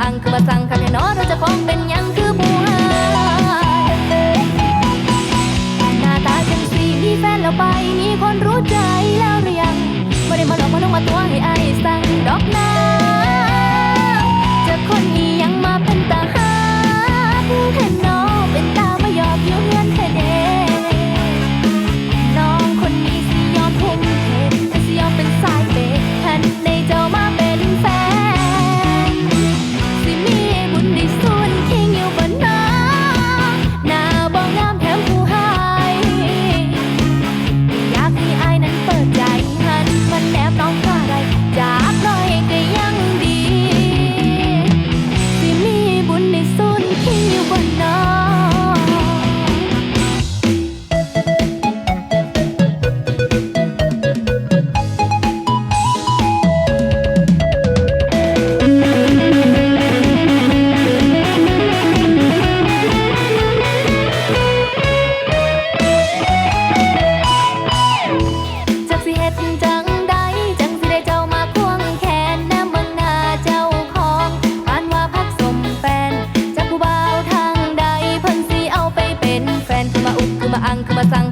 อังคือมาสั่งคักแน่นอนเราจะฟ้องเป็นยังคือผู้หายหน้าตาจังสีมีแฟนเราไป มีคนรู้ใจแล้วหรือยังไม่ได้มาหลอกมาลงมาตัวให้ไอ้สั่งดอกหน้า アンクマさん